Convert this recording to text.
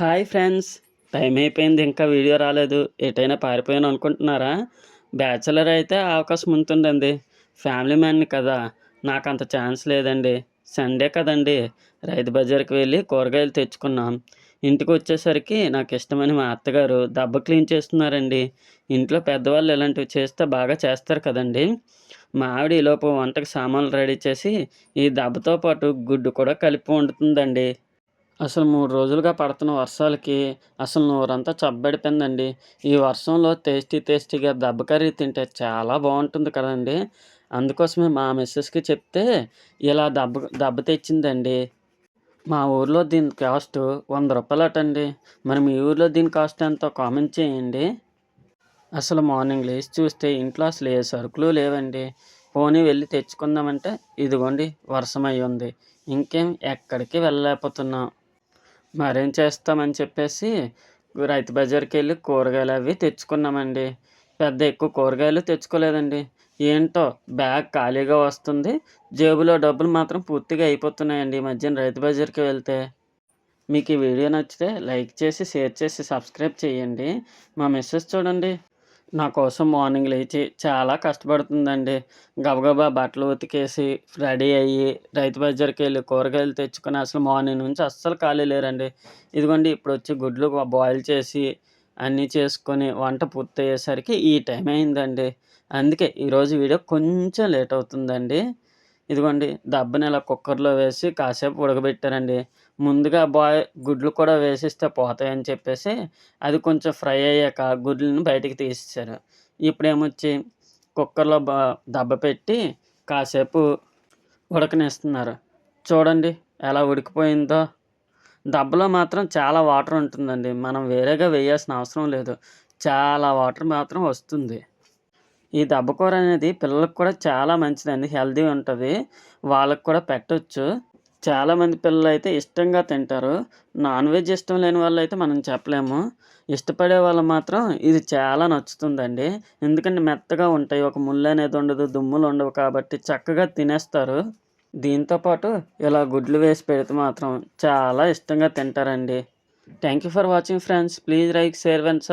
Hi friends time అయిపోయింది ఇంకా video రాలేదు. ఎటైనా పారిపోయాను అనుకుంటున్నారా? బ్యాచిలర్ అయితే అవకాశం ఉంటుందండి ఫ్యామిలీ మ్యాన్ని కదా నాకు అంత ఛాన్స్ లేదండి. సండే కదండి రైతు బజార్కి వెళ్ళి కూరగాయలు తెచ్చుకున్నాం. ఇంటికి వచ్చేసరికి నాకు ఇష్టమని మా అత్తగారు దెబ్బ క్లీన్ చేస్తున్నారండి. ఇంట్లో పెద్దవాళ్ళు ఇలాంటివి చేస్తే బాగా చేస్తారు కదండి. మా ఆవిడ ఈలోపు వంటకి సామాన్లు రెడీ చేసి ఈ దెబ్బతో పాటు గుడ్డు కూడా కలిపి వండుతుందండి. అసలు మూడు రోజులుగా పడుతున్న వర్షాలకి అసలు నోరంతా చబ్బడిపోయిందండి. ఈ వర్షంలో టేస్టీ టేస్టీగా దెబ్బ కర్రీ తింటే చాలా బాగుంటుంది కదండి. అందుకోసమే మా మిస్సెస్కి చెప్తే ఇలా దెబ్బ దెబ్బ తెచ్చిందండి. మా ఊర్లో దీని కాస్ట్ వంద రూపాయలటండి. మరి మీ ఊర్లో దీని కాస్ట్ ఎంతో కామెంట్ చేయండి. అసలు మార్నింగ్ లేచి చూస్తే ఇంట్లో అసలు ఏ సరుకులు లేవండి. పోనీ వెళ్ళి తెచ్చుకుందామంటే ఇదిగోండి వర్షం అయి ఉంది. ఇంకేం ఎక్కడికి వెళ్ళలేకపోతున్నాం. మరేం చేస్తామని చెప్పేసి రైతు బజార్కి వెళ్ళి కూరగాయలు అవి తెచ్చుకున్నామండి. పెద్ద ఎక్కువ కూరగాయలు తెచ్చుకోలేదండి. ఏంటో బ్యాగ్ ఖాళీగా వస్తుంది. జేబులో డబ్బులు మాత్రం పూర్తిగా అయిపోతున్నాయండి ఈ మధ్యన రైతు బజార్కి వెళ్తే. మీకు ఈ వీడియో నచ్చితే లైక్ చేసి షేర్ చేసి సబ్స్క్రైబ్ చేయండి. మా మెసేజ్ చూడండి. నా కోసం మార్నింగ్ లేచి చాలా కష్టపడుతుందండి. గబగబా బట్టలు ఉతికేసి రెడీ అయ్యి రైతు బజార్కి వెళ్ళి కూరగాయలు తెచ్చుకొని అసలు మార్నింగ్ నుంచి అస్సలు ఖాళీ లేరండి. ఇదిగోండి ఇప్పుడు వచ్చి గుడ్లు బాయిల్ చేసి అన్నీ చేసుకొని వంట పూర్తి అయ్యేసరికి ఈ టైం అయిందండి. అందుకే ఈరోజు వీడియో కొంచెం లేట్ అవుతుందండి. ఇదిగోండి దబ్బని ఇలా కుక్కర్లో వేసి కాసేపు ఉడకబెట్టారండి ముందుగా బాయ్ గుడ్లు కూడా వేసిస్తే పోతాయని చెప్పేసి అది కొంచెం ఫ్రై అయ్యాక గుడ్లను బయటికి తీసేసారు ఇప్పుడు ఏమొచ్చి కుక్కర్లో బా దెబ్బ పెట్టి కాసేపు ఉడకనిస్తున్నారు. చూడండి ఎలా ఉడికిపోయిందో. దెబ్బలో మాత్రం చాలా వాటర్ ఉంటుందండి. మనం వేరేగా వేయాల్సిన అవసరం లేదు. చాలా వాటర్ మాత్రం వస్తుంది. ఈ దెబ్బకూర అనేది పిల్లలకు కూడా చాలా మంచిదండి. హెల్దీ ఉంటుంది. వాళ్ళకు కూడా పెట్టవచ్చు చాలామంది పిల్లలు అయితే ఇష్టంగా తింటారు. నాన్ వెజ్ ఇష్టం లేని వాళ్ళు అయితే మనం చెప్పలేము. ఇష్టపడే వాళ్ళు మాత్రం ఇది చాలా నచ్చుతుందండి. ఎందుకంటే మెత్తగా ఉంటాయి. ఒక ముళ్ళు అనేది ఉండదు. దుమ్ములు ఉండవు కాబట్టి చక్కగా తినేస్తారు. దీంతోపాటు ఇలా గుడ్లు వేసి పెడితే మాత్రం చాలా ఇష్టంగా తింటారండి. Thank you for watching friends please like share and